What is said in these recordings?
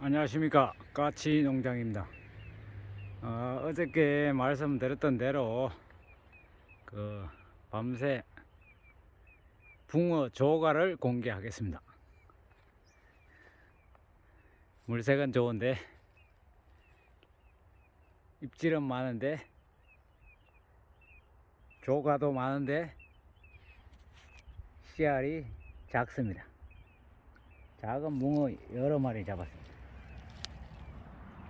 안녕하십니까. 까치 농장입니다. 어, 어저께 말씀드렸던 대로 그 밤새 붕어 조가를 공개하겠습니다. 물색은 좋은데 입질은 많은데 조가도 많은데 씨알이 작습니다. 작은 붕어 여러 마리 잡았습니다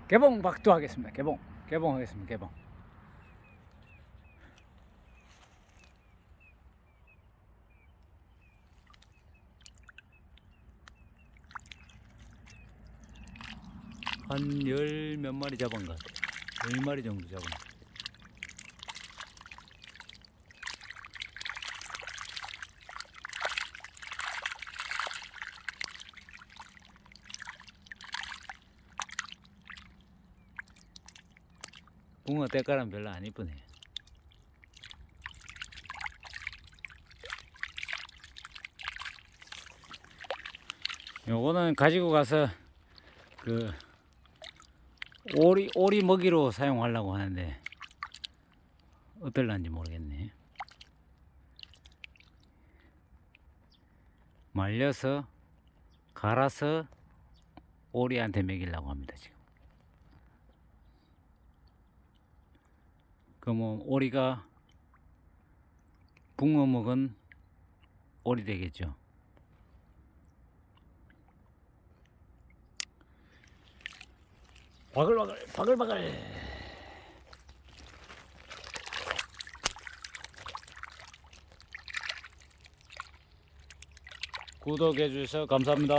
개봉 박두 하겠습니다. 개봉. 개봉하겠습니다. 개봉. 한 열 몇 마리 잡은 것 같아요. 열 마리 정도 잡은 것 같아요. 붕어 때깔은 별로 안 이쁘네. 요거는 가지고 가서 그 오리 오리 먹이로 사용하려고 하는데 어떨란지 모르겠네. 말려서 갈아서 오리한테 먹이려고 합니다 지금. 그뭐 오리가 붕어 먹은 오리 되겠죠. 바글바글 바글바글 구독해 주셔서 감사합니다.